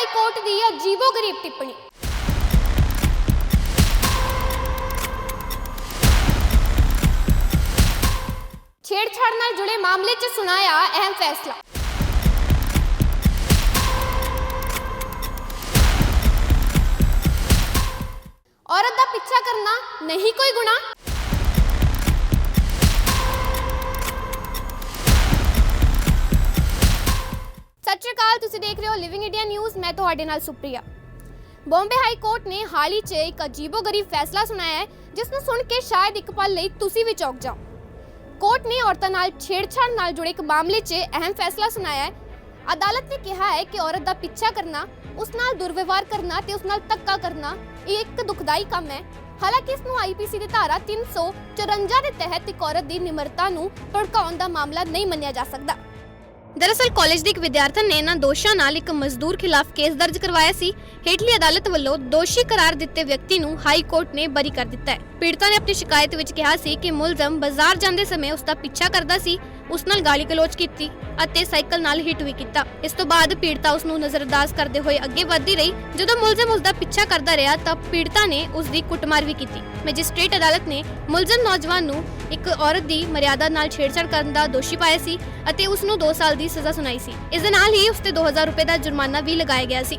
High court ਦੀ ਅਜੀਬੋ-ਗਰੀਬ ਟਿੱਪਣੀ। ਛੇੜਛਾੜ ਨਾਲ ਜੁੜੇ ਮਾਮਲੇ 'ਚ ਸੁਣਾਇਆ ਅਹਿਮ ਫੈਸਲਾ। ਔਰਤ ਦਾ ਪਿੱਛਾ ਕਰਨਾ ਨਹੀਂ ਕੋਈ ਗੁਨਾਹ। ਅਕਾਲ, ਤੁਸੀਂ ਦੇਖ ਰਹੇ ਹੋ ਲਿਵਿੰਗ ਇੰਡੀਆ ਨਿਊਜ਼ ਮੈਂ ਤੁਹਾਡੇ ਨਾਲ ਸੁਪ੍ਰਿਆ। ਬੰਬੇ ਹਾਈ ਕੋਰਟ ਨੇ ਹਾਲ ਹੀ 'ਚ ਇੱਕ ਅਜੀਬੋ-ਗਰੀਬ ਫੈਸਲਾ ਸੁਣਾਇਆ ਹੈ, ਜਿਸ ਨੂੰ ਸੁਣ ਕੇ ਸ਼ਾਇਦ ਇੱਕ ਪਲ ਲਈ ਤੁਸੀਂ ਵੀ ਚੌਂਕ ਜਾਓ। ਕੋਰਟ ਨੇ ਔਰਤਾਂ ਨਾਲ ਛੇੜਛਾੜ ਨਾਲ ਜੁੜੇ ਇੱਕ ਮਾਮਲੇ 'ਚ ਅਹਿਮ ਫੈਸਲਾ ਸੁਣਾਇਆ ਹੈ। ਅਦਾਲਤ ਨੇ ਕਿਹਾ ਹੈ ਕਿ ਔਰਤ ਦਾ ਪਿੱਛਾ ਕਰਨਾ, ਉਸ ਨਾਲ ਦੁਰਵਿਵਹਾਰ ਕਰਨਾ ਤੇ ਉਸ ਨਾਲ ਧੱਕਾ ਕਰਨਾ, ਇਹ ਇੱਕ ਦੁਖਦਾਈ ਕੰਮ ਹੈ। ਹਾਲਾਂਕਿ ਇਸ ਨੂੰ ਆਈਪੀਸੀ ਦੀ ਧਾਰਾ 354 ਦੇ ਤਹਿਤ ਇੱਕ ਔਰਤ ਦੀ ਨਿਮਰਤਾ ਨੂੰ ਭੜਕਾਉਣ ਦਾ ਮਾਮਲਾ ਨਹੀਂ ਮੰਨਿਆ ਜਾ ਸਕਦਾ। ਦਰਅਸਲ ਕਾਲਜ ਦੇ ਇੱਕ ਵਿਦਿਆਰਥਣ ਨੇ ਇਹਨਾਂ ਦੋਸ਼ਾਂ ਨਾਲ ਇੱਕ ਮਜ਼ਦੂਰ ਖਿਲਾਫ ਕੇਸ ਦਰਜ ਕਰਵਾਇਆ ਸੀ। ਹੇਠਲੀ ਅਦਾਲਤ ਵੱਲੋਂ ਦੋਸ਼ੀ ਕਰਾਰ ਦਿੱਤੇ ਵਿਅਕਤੀ ਨੂੰ ਹਾਈ ਕੋਰਟ ਨੇ ਬਰੀ ਕਰ ਦਿੱਤਾ ਹੈ। ਪੀੜਤਾ ਨੇ ਆਪਣੀ ਸ਼ਿਕਾਇਤ ਵਿੱਚ ਕਿਹਾ ਸੀ ਕਿ ਮੁਲਜ਼ਮ ਬਾਜ਼ਾਰ ਜਾਂਦੇ ਸਮੇਂ ਉਸ ਦਾ ਪਿੱਛਾ ਕਰਦਾ ਸੀ ਉਸ ਨਾਲ ਗਾਲੀ ਗਲੋਚ ਕੀਤੀ ਅਤੇ ਸਾਈਕਲ ਨਾਲ ਹਿੱਟ ਵੀ ਕੀਤਾ। ਇਸ ਤੋਂ ਬਾਅਦ ਪੀੜਤਾ ਉਸ ਨੂੰ ਨਜ਼ਰਅੰਦਾਜ਼ ਕਰਦੇ ਹੋਏ ਅੱਗੇ ਵਧਦੀ ਰਹੀ। ਜਦੋਂ ਮੁਲਜ਼ਮ ਉਸ ਦਾ ਪਿੱਛਾ ਕਰਦਾ ਰਿਹਾ ਤਾਂ ਪੀੜਤਾ ਨੇ ਉਸ ਦੀ ਕੁੱਟਮਾਰ ਵੀ ਕੀਤੀ। ਮੈਜਿਸਟ੍ਰੇਟ ਅਦਾਲਤ ਨੇ ਮੁਲਜ਼ਮ ਨੌਜਵਾਨ ਨੂੰ ਇੱਕ ਔਰਤ ਦੀ ਮਰਿਆਦਾ ਨਾਲ ਛੇੜਛਾੜ ਕਰਨ ਦਾ ਦੋਸ਼ੀ ਪਾਇਆ ਸੀ ਅਤੇ ਉਸ ਨੂੰ 2 ਸਾਲ ਦੀ ਸਜ਼ਾ ਸੁਣਾਈ ਸੀ। ਇਸ ਦੇ ਨਾਲ ਹੀ ਉਸ ਤੇ 2000 ਰੁਪਏ ਦਾ ਜੁਰਮਾਨਾ ਵੀ ਲਗਾਇਆ ਗਿਆ ਸੀ।